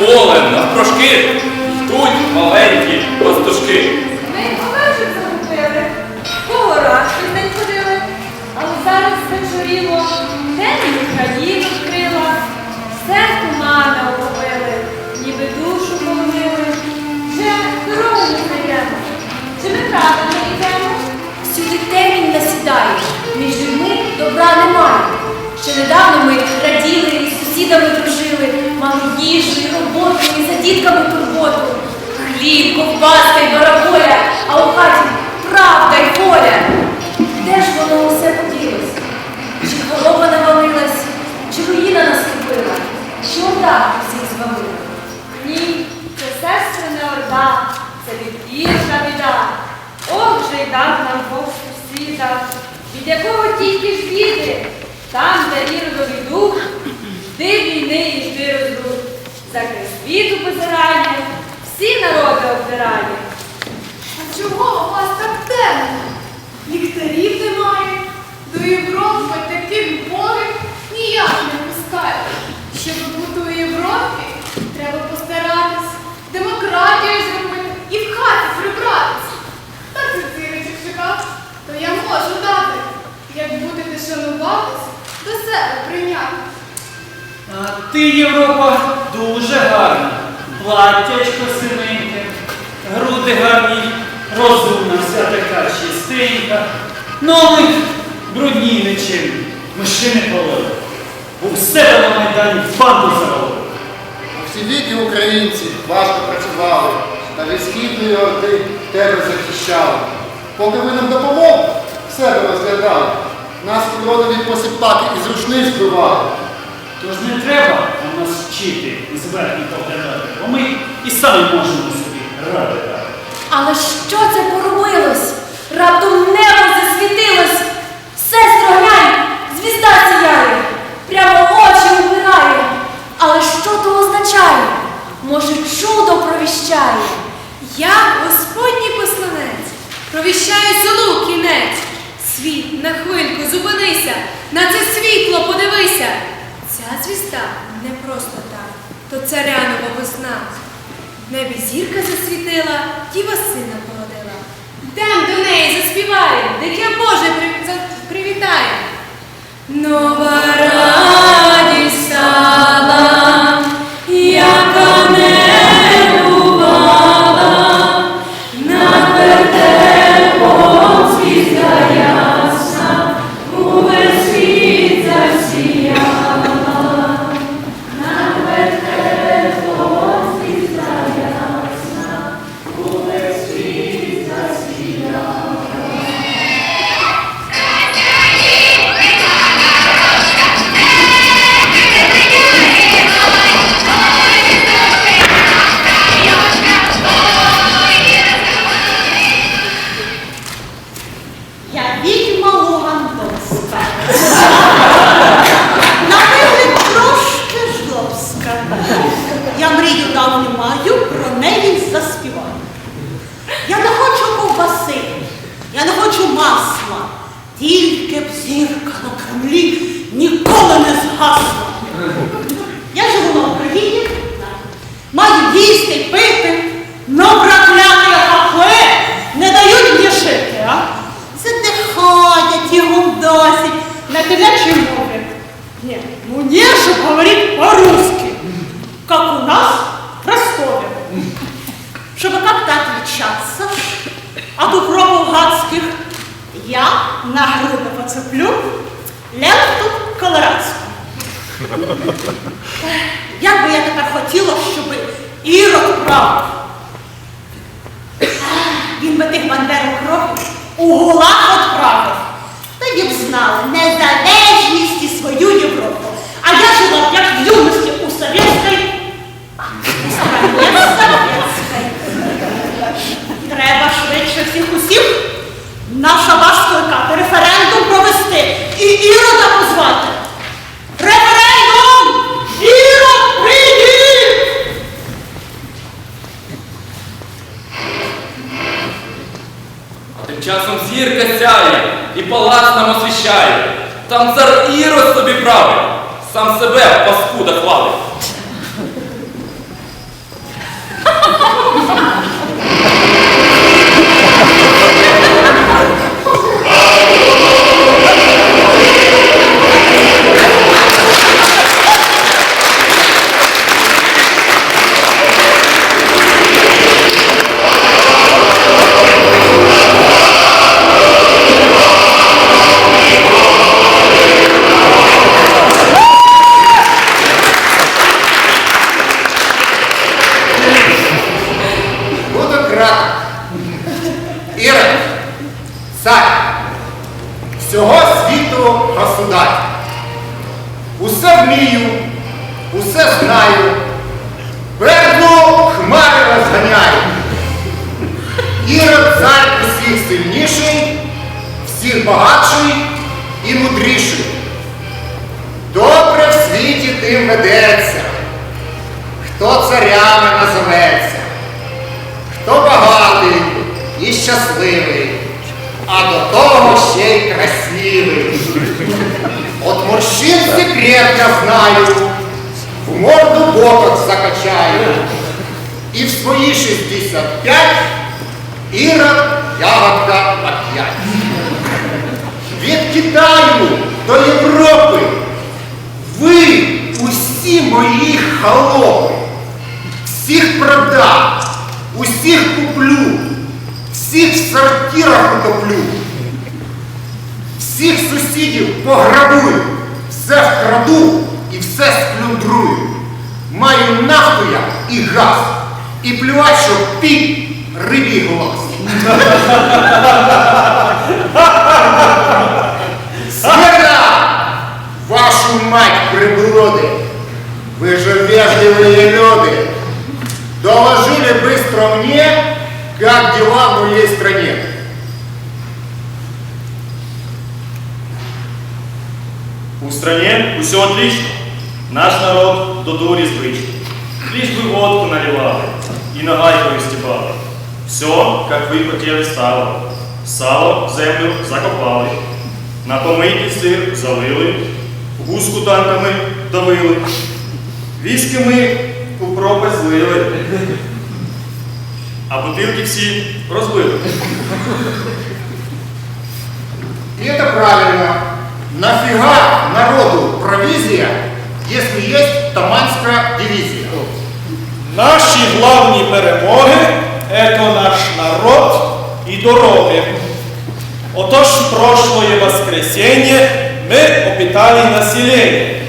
Через поле. Навпрошки йдуть маленькі дітками турботу. Хліб, ковбаска і бараболя, а у хаті правда й воля. Де ж воно усе поділось? Чи хвороба навалилась, чи руїна наступила, чи орда всіх звалила? Ні, це сестри не орда, це відвірна біда. Ох, же й дав нам Бог сусіда, від якого тільки ж біди, там, де іродовий дух, жди війни і жди розрух. За край світу позирає, всі народи обдирає. А чого у вас так темно? Ліхтарів немає. До Європи таких богів ніяк не пускають. Щоб бути у Європі, треба постаратись, демократію зробити і в хаті прибратися. Та це циричок чекав, то я можу дати, як будете шануватись, до себе прийняти. А ти, Європа, дуже гарна. Платтячко синеньке, груди гарні, розумна вся така чистенька, ноги брудні нечим, мишини полили. У себе на Майдані банду завели. Всі віки українці важко працювали, та від східної орди тебе захищали. Поки ви нам допомогли, себе розглядали. Нас уродові посипаки із рушниць збивали. Тож не треба у нас вчити і зверхні поглядати, бо ми і самі можемо собі ради дати. Але що це поробилось? Раптом небо засвітилось. Сестро, глянь, звізда сіяє, прямо очі убирає. Але що то означає? Може, чудо провіщає? Я Господній посланець, провіщаю селу кінець. Світ, на хвильку зупинися, на це світло подивися. Ця звізда не просто так, то царянова. В небі зірка засвітила, діва сина породила. Йдем до неї заспіваємо, дитя Боже привітає. Нова радість вмію, усе знаю, пекло хмари розганяю. Ірод цар усіх сильніший, всіх багатший і мудріший. Добре в світі тим ведеться, хто царями назоветься хто багатий і щасливий, а до того ще й красивий. От морщин секрет я знаю, в морду боток закачаю. І в свої 65 ірод ягодка оп'ять. Від Китаю до Європи ви усі мої холопи. Всіх продам, усіх куплю, всіх в сортирах утоплю, всіх сусідів пограбую, все вкраду і все сплюндрую. Маю нафту я і газ, і плювать, що пік рибій глаз. Смирна! Вашу мать приблуды! Вы же вежливые люди! Доложили быстро мне, как дела в моей стране. стране все отлично. Наш народ до дури звычный. Лишь бы водку наливали и на гайку стебали. Все, как вы хотели, стало. Сало в землю закопали. На помийки сир залили, гуску танками давили. Віски ми у пропасть злили, а бутилки всі розбили. И это правильно. Нафига народу провизия, если есть Таманская дивизия? Наші главні перемоги це наш народ і дороги. Отож, прошлое воскресенье мы опитали население.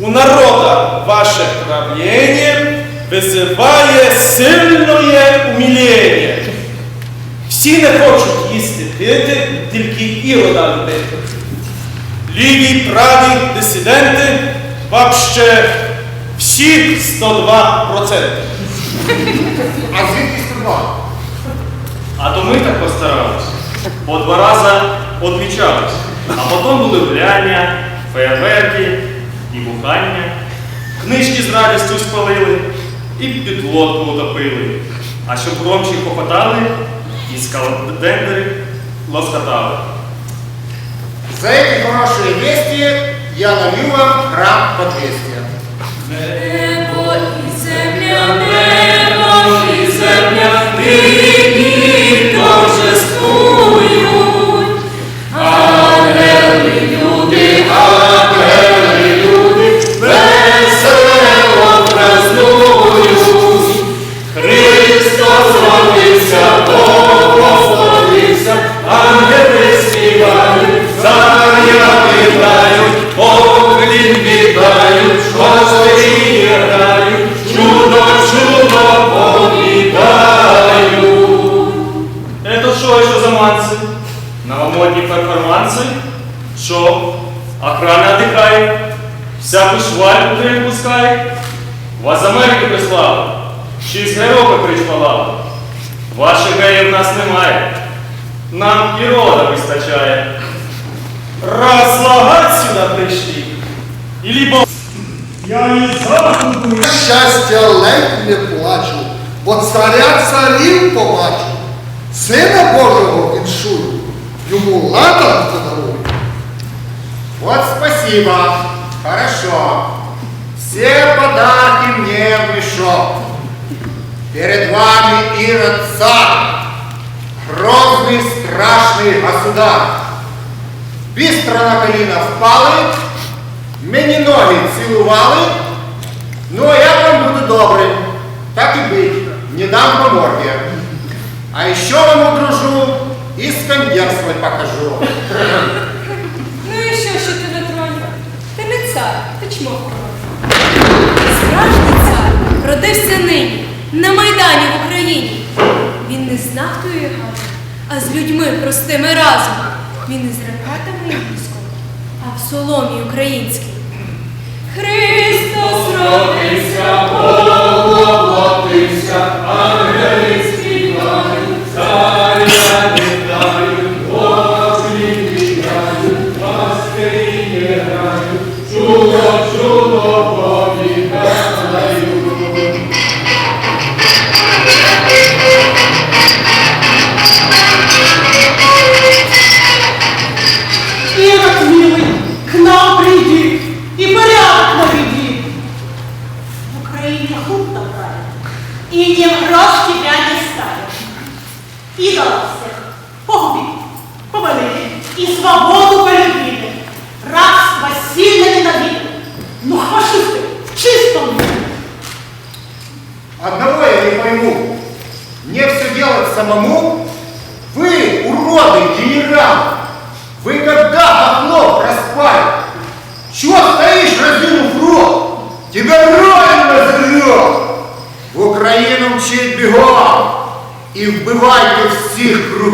У народа ваше правление вызывает сильное умиление. Всі не хочуть їсти пити, тільки ірода любити. Ліві, праві, дисиденти, вообще всі 102%. А звідки струва? А то ми так постарались. По два рази відмічались. А потім були гуляння, феєрверки і бухання. Книжки з радістю спалили і під лодку утопили. А щоб громче хохотали, і скалодендери лоскотали. За эти хорошие вести я ловлю вам храм по 200. Разлагать сюда пришли. И либо я не забуду. Щастя ледь не плачу, бо царя царів побачу, сина Божого віншую. Ну ладно, задавай. Вот спасибо. Хорошо. Все подарки мне в мешок. Перед вами Ирод царь, грозный страшный государь. Быстро на коліна впали, мені ноги цілували, ну а я вам буду добрий, так і бить, не дам по. А еще вам удружу и скандер покажу. Ну і що, що ти на троні? Ти не цар, ти чмо. Справжній цар родився нині, на Майдані в Україні. Він не з нафтою і а з людьми простими разом. Він не з ракетами і а в соломі українській. Христос родився, Ирод,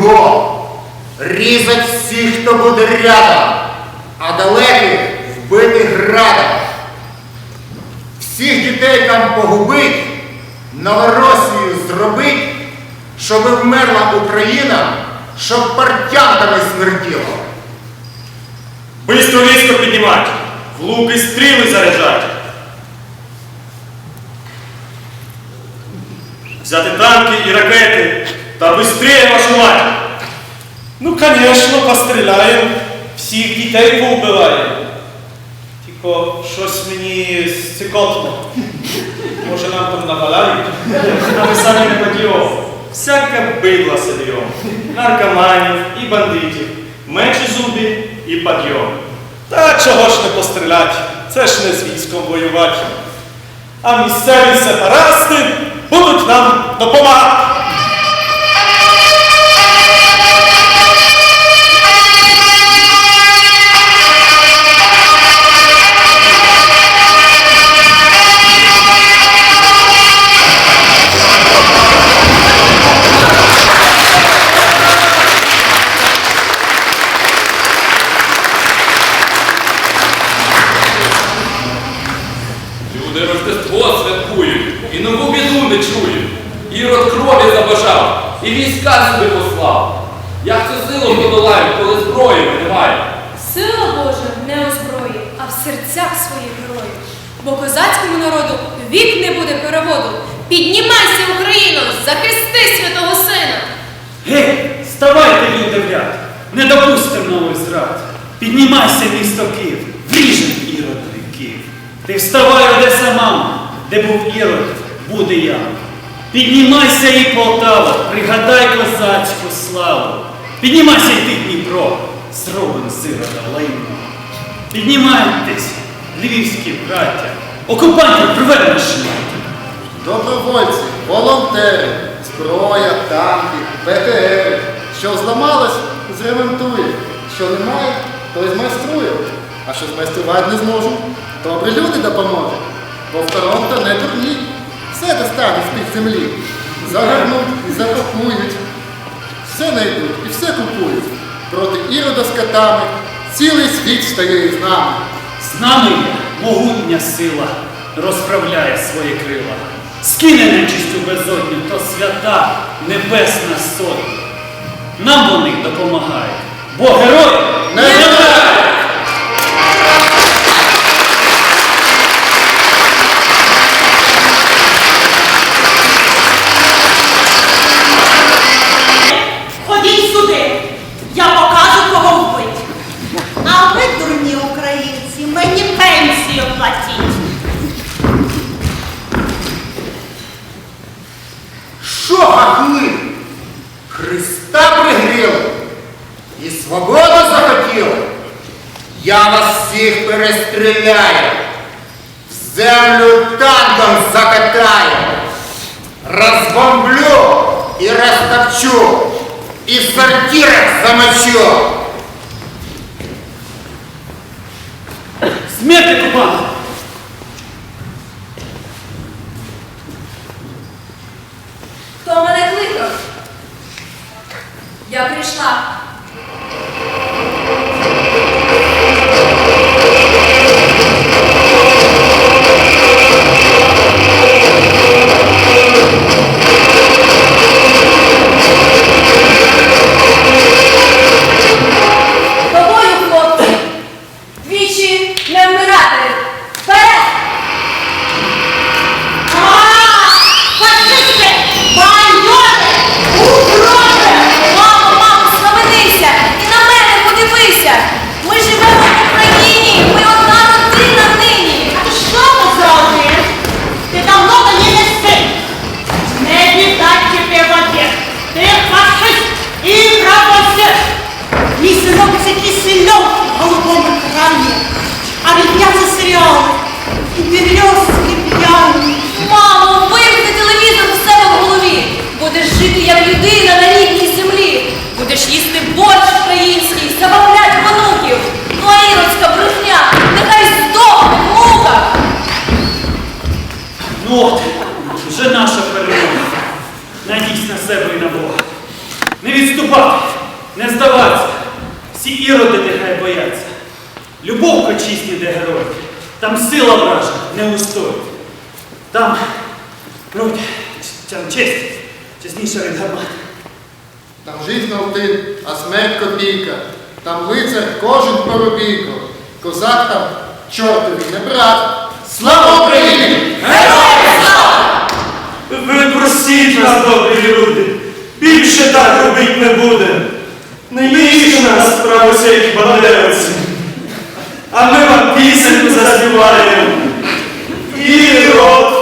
кругом. Різать всіх, хто буде рядом, а далеких вбити градом. Всіх дітей там погубить, Новоросію зробить, щоби вмерла Україна, щоб партянками смерділа. Быстро військо піднімати, в луки стріли заряджати. Взяти танки і ракети та быстрее маршувати. Ну, конечно, постріляємо, всіх дітей повбиваємо. Тільки щось мені цікотно. Може нам там наваляють? Ми самі не подйом. Всяке бидло сельйом. Наркоманів і бандитів. Мечі зубі і подйом. Та чого ж не пострілять? Це ж не з військом воювати. А місцеві сепарасти будуть нам допомагати. Гей, ставайте, не допустим нових зрад. Піднімайся, місто Київ, вріжем ірод Київ. Ти вставай, Одеса мама, де був ірод, буде я. Піднімайся і Полтава, пригадай козацьку славу. Піднімайся й ти, Дніпро, зробим з ірода лайно. Піднімайтесь, львівські браття, окупантів привернеш шмаття. Добровольці, волонтери, зброя, танки, БТР. Що зламалось, зремонтує. Що немає, то й змайструє. А що змайструвати не зможу, добрі люди допоможуть. Бо втором то не дурні. Все достане з-під землі. Загорнуть і запакують. Все знайдуть і все купують. Проти ірода з котами цілий світ стає із нами. З нами є могутня сила, розправляє свої крила. Скине нечистю безодню, то свята небесна сотня. Нам вони допомагають. Бо герой не вмирає! Ходіть сюди, я покажу кого вбить. А ви, дурні українці, мені пенсію платіть. Я вас всіх перестріляю, в землю танком закатаю, розбомблю і розтопчу, і в сортирах замочу. Смерти купана! Хто мене кликав? Я прийшла. Як на рідній землі! Будеш їсти борщ український, забавлять онуків! Ну а іродська брехня, нехай здохне в муках! Ну от, вже наша перемога. Надійсь на себе і на Бога. Не відступати, не здаватися. Всі іроди нехай бояться. Любов почисні, де герой. Там сила вража не устоїть. Там круть, там честь, чесніша від гармати. Там жизнь один, а смерть копійка. Там лицар кожен поробійко. Козак там чортові не брат. Слава Україні! Ви простіть нас, добрі люди. Більше так робить не буде. Не між нас правосякі бандеровці. А ми вам пісеньку заспіваємо. І рот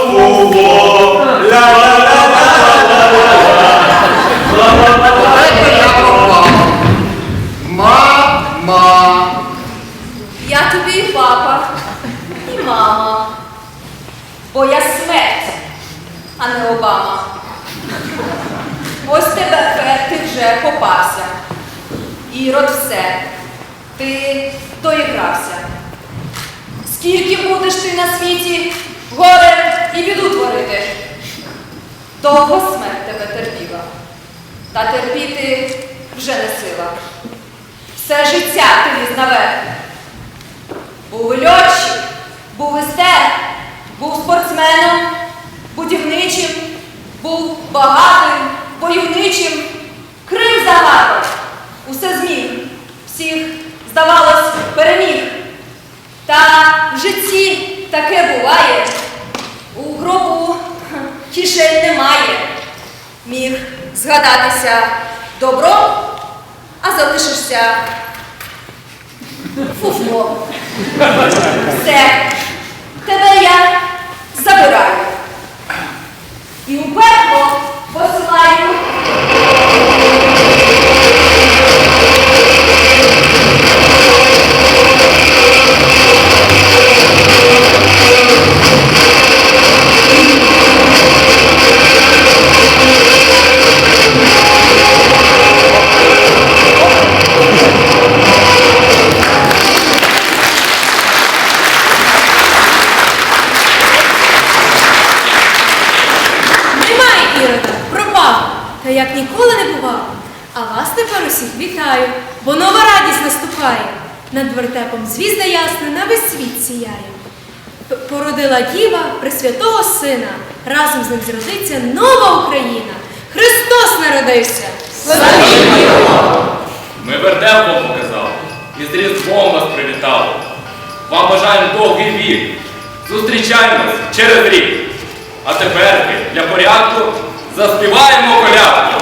Пресвятого Сина, разом з ним зродиться нова Україна. Христос народився! Ми вертеп вам показали і з Різдвом вас привітали. Вам бажаємо довгий вік. Зустрічаємось через рік. А тепер для порядку заспіваємо колядку.